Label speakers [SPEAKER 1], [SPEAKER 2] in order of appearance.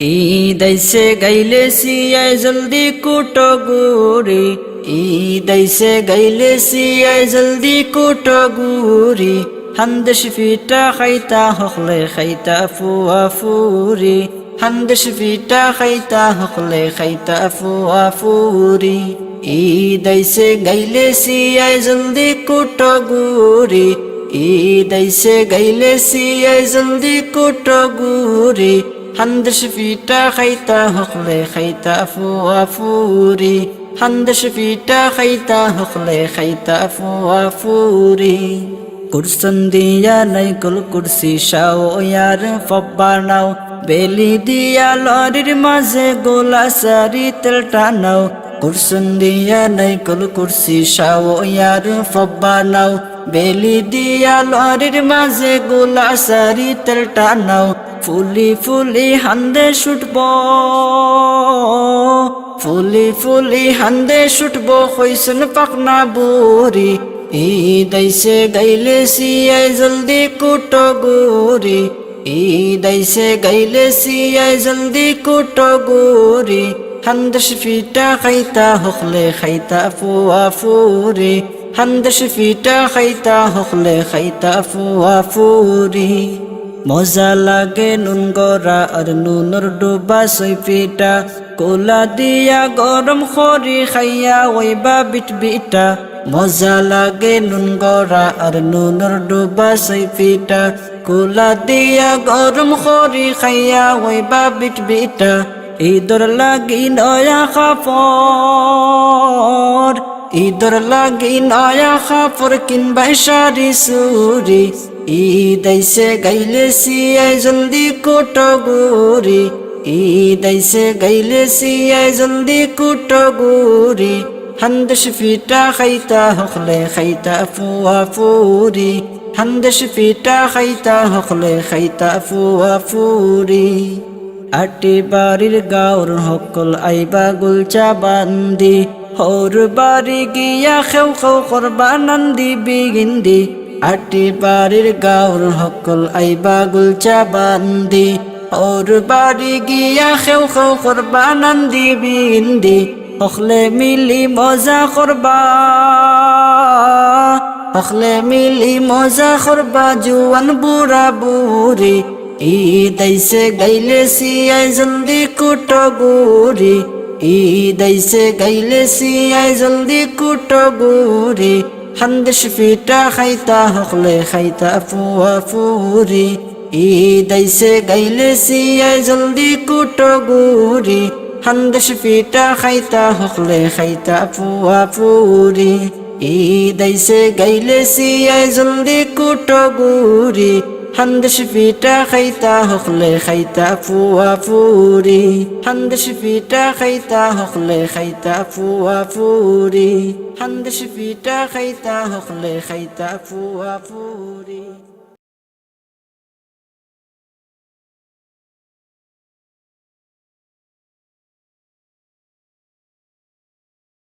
[SPEAKER 1] ঈদ আইসে গাইলে সিয়ায় জলদি কুটো গুরি ঈদ আইসে গাইলে সিয়ায় জলদি কুটো গুরি হান্দেশ ফিটা খাইতা, হকলে খাইতা ফুয়া ফুরি। হান্দেশ ফিটা খাইতা, হকলে খাইতা ফুয়া ফুরি। ঈদ আইসে গাইলে সিয়ায় জলদি কুটো গুরি ঈদ আইসে গাইলে সিয়ায় জলদি কুটো গুরি হান্দেশ ফিটা খাইতা হকলে খাইতা ফুয়া ফুরি হান্দেশ খাইতা হকলে খাইতা ফুয়া ফুরি কুরসন দিয়া নাই কুল কুরসি শাও ইয়ার ফব্বা নাও বেলি দিয়া লরির মাঝে গোলা সারি তেল টানাও। কুরসন দিয়া নাই কুল কুরসি শাও ইয়ার ফব্বা নাও বেলি দিয়া লরির মাঝে গোলা সারি তেল টানাও। ফুলি ফুলি হান্দে ছুটব, ফুলি ফুলি হান্দে ছুটব হইসন পাকনা বুরি ঈদ আইসে গাইলে সিয়াই জলদি কুটো গুরি ঈদ আইসে গাইলে সিয়াই জলদি কুটো গুরি হান্দশ ফিটা খাইতা হকলে খাইতা ফুয়া ফুরি হান্দশ ফিটা খাইতা হকলে খাইতা ফুয়া ফুরি মজা লাগে নুন গড়া আর নুনর ডুবা সই কোলা দিয়া গরম খরি খাইয়া ওইবা বিট বিটা। মজা লাগে নুন গড়া আর নুনর ডুবা সই কোলা দিয়া গরম খরি খাইয়া ওইবা বিট বিটা। ঈদর লাগি নয়া খাপর ঈদর লাগি নয়া খাপর কিনবাই সারি সুরি ঈদ আইসে গাইলে সিয়াই জলদি কোটো গুরি ঈদ আইসে গাইলে সিয়াই জলদি কোটো গুরি হান্দশ ফিটা খাইতা হকলে খাইতা ফুয়া ফুরি। হান্দশ ফিটা খাইতা হকলে খাইতা ফুয়া ফুরি। আটি বাড়ির গাওর হকল আইবা গুলচা বান্দি। হৌর বাড়ি গিয়া খেউ খেউ করবা নন্দি বিগিন্দি। আটি বাড়ির গাওর হকল আইবা গুলচা বান্দি। হৌর বাড়ি গিয়া খেউ খেউ করবা নন্দি বিগিন্দি হকলে মিলি মজা করবা। হকলে মিলি মজা করবা, জুয়ান বুড়া বুড়ি। ঈদ আইসে গাইলে সিয়াই জলদি কুটো গুরি ঈদ আইসে গাইলে সিয়াই জলদি কুটো গুরি হান্দেশ ফিটা খাইতা, হকলে খাইতা ফুয়া ফুরি আইসে গাইলে সিয়াই জলদি কুটো গুরি হান্দেশ ফিটা খাইতা, হকলে খাইতা ফুয়া ফুরি আইসে গাইলে সিয়াই জলদি কুটো গুরি হান্দশ ফিটা খাইতা হকলে খাইতা ফুয়া ফুরি। হান্দশ ফিটা খাইতা হকলে খাইতা ফুয়া ফুরি। হান্দশ ফিটা খাইতা হকলে খাইতা ফুয়া ফুরি।